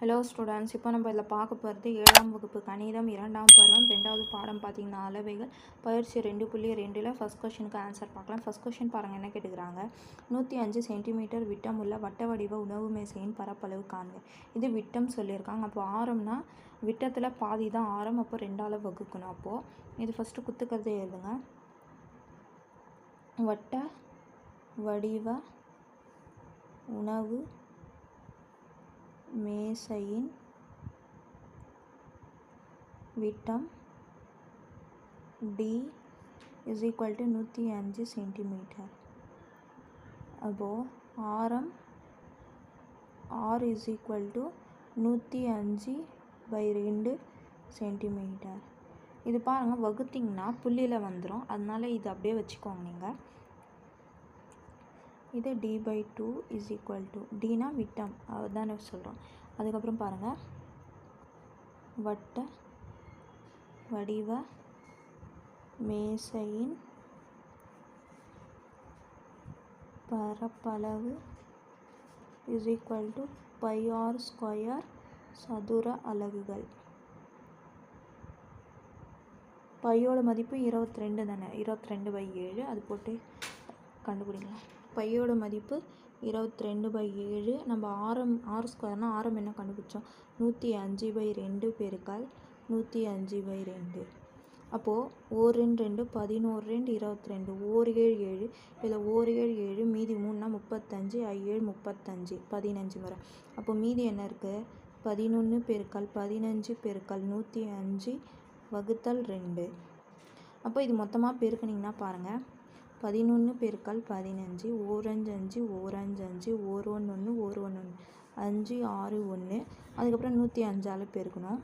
Hello students இப்போ நம்ம இதில் பார்க்க போகிறது ஏழாம் வகுப்பு கணிதம் இரண்டாம் பருவம் ரெண்டாவது பாடம் பார்த்தீங்கன்னா அளவைகள் பயிற்சி ரெண்டு புள்ளி ரெண்டில் ஃபஸ்ட் கொஷனுக்கு ஆன்சர் பார்க்கலாம். ஃபஸ்ட் கொஷின் பாருங்கள் என்ன கேட்டுக்கிறாங்க? நூற்றி அஞ்சு சென்டிமீட்டர் விட்டம் உள்ள வட்ட வடிவ உணவு மேசையின் பரப்பளவு காண்க. இது விட்டம் சொல்லியிருக்காங்க. அப்போ ஆரம்னா விட்டத்தில் பாதி தான் ஆரம் அப்போ ரெண்டால் வகுக்கணும். அப்போது இது ஃபஸ்ட்டு குத்துக்கிறதே எழுதுங்க. வட்ட வடிவ உணவு மேசையின் விட்டம் டி இஸ் ஈக்குவல் டு நூற்றி அஞ்சு சென்டிமீட்டர் அப்போது ஆரம் ஆர் இஸ் ஈக்குவல் டு நூற்றி அஞ்சு பை ரெண்டு சென்டிமீட்டர் இது பாருங்கள் வகுத்திங்கன்னா புள்ளியில் வந்துடும் அதனால இது அப்படியே வச்சுக்கோங்க நீங்கள் இது d by two is equal to Tina விட்டம். அதுதான் சொல்கிறோம் அதுக்கப்புறம் பாருங்கள் வட்ட வடிவ மேசையின் பரப்பளவு is equal to pi r square சதுர அலகுகள். பையோட மதிப்பு இருபத்தி ரெண்டு தானே? இருபத்தி ரெண்டு பை ஏழு. அது போட்டு கண்டுபிடிக்கலாம். பையோட மதிப்பு இருபத்தி ரெண்டு பை ஏழு. நம்ம ஆரம் ஆறு ஸ்கொயர்னால் ஆரம் என்ன கண்டுபிடிச்சோம்? நூற்றி அஞ்சு பை ரெண்டு பெருக்கால் நூற்றி அஞ்சு பை ரெண்டு. அப்போது ஓர் ரெண்டு ரெண்டு பதினோரு ரெண்டு இருபத்தி ரெண்டு ஓர் ஏழு ஏழு. இதில் ஓர் ஏழு ஏழு மீதி மூணுனா முப்பத்தஞ்சு ஐ ஏழு முப்பத்தஞ்சு பதினஞ்சு வரும். அப்போ மீதி என்ன இருக்குது பதினொன்று பெருக்கால் பதினஞ்சு பெருக்கால் நூற்றி அஞ்சு வகுத்தல் ரெண்டு. அப்போ இது மொத்தமாக பெருக்குனிங்கன்னா பாருங்கள் பதினொன்று பெருக்கால் பதினஞ்சு ஓரஞ்சு அஞ்சு ஓரஞ்சு அஞ்சு ஓர் ஒன்று ஒன்று ஓர் ஒன்று ஒன்று அஞ்சு ஆறு ஒன்று அதுக்கப்புறம் நூற்றி அஞ்சால் பெருக்கணும்.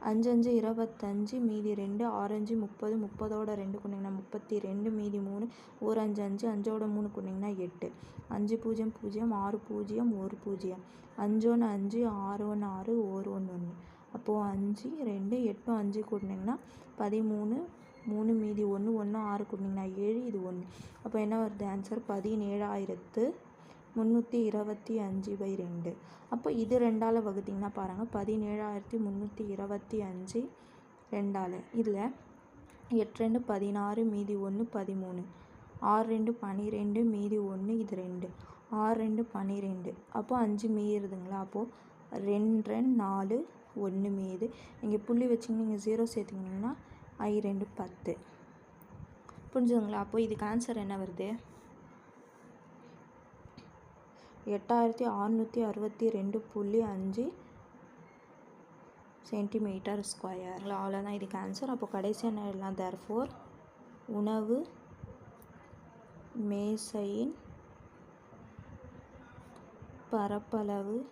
அஞ்சு அஞ்சு இருபத்தஞ்சு மீதி ரெண்டு ஆரஞ்சு முப்பது. முப்பதோட ரெண்டு கொண்டிங்கன்னா முப்பத்தி ரெண்டு மீதி மூணு. ஒரு அஞ்சு அஞ்சு அஞ்சோட மூணு கொண்டிங்கன்னா எட்டு. அஞ்சு பூஜ்ஜியம் பூஜ்ஜியம் ஆறு பூஜ்ஜியம் ஒரு பூஜ்ஜியம். அஞ்சு ஒன்று அஞ்சு ஆறு ஒன்று ஆறு ஒரு ஒன்று ஒன்று அப்போது அஞ்சு ரெண்டு எட்டும் அஞ்சு கூட்டினீங்கன்னா பதிமூணு மூணு மீதி ஒன்று ஒன்று ஆறு கூட்டினீங்கன்னா ஏழு இது ஒன்று. அப்போ என்ன வருது? ஆன்சர் பதினேழாயிரத்து முந்நூற்றி இருபத்தி அஞ்சு பை ரெண்டு. அப்போ இது ரெண்டால் வகுத்திங்கன்னா பாருங்கள் பதினேழாயிரத்தி முந்நூற்றி இருபத்தி அஞ்சு ரெண்டால். இதில் எட்டு ரெண்டு பதினாறு மீதி ஒன்று பதிமூணு. ஆறு ரெண்டு பன்னிரெண்டு மீதி ஒன்று இது ரெண்டு. ஆறு ரெண்டு பன்னிரெண்டு அப்போது அஞ்சு மீறுதுங்களா? அப்போது ரெண்டு ரெண்டு நாலு ஒன்று மீது. இங்கே புள்ளி வச்சிங்க நீங்கள் ஜீரோ சேர்த்திங்கன்னா ஐ ரெண்டு பத்து. புரிஞ்சுதுங்களா? அப்போ இதுக்கு ஆன்சர் என்ன வருது? எட்டாயிரத்தி அறநூற்றி அறுபத்தி ரெண்டு புள்ளி அஞ்சு சென்டிமீட்டர் ஸ்கொயர் அவ்வளோதான் இதுக்கு ஆன்சர் அப்போ கடைசியாக என்ன எழுதலாம்? தர்ஃபோர் உணவு மேசையின் பரப்பளவு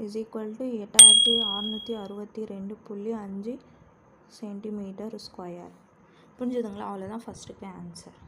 இஸ் ஈக்குவல் டு எட்டாயிரத்தி அறநூற்றி அறுபத்தி ரெண்டு புள்ளி அஞ்சு சென்டிமீட்டர் ஸ்கொயர் புரிஞ்சுதுங்களா? அவ்வளோதான் ஃபஸ்ட்டுக்கு ஆன்சர்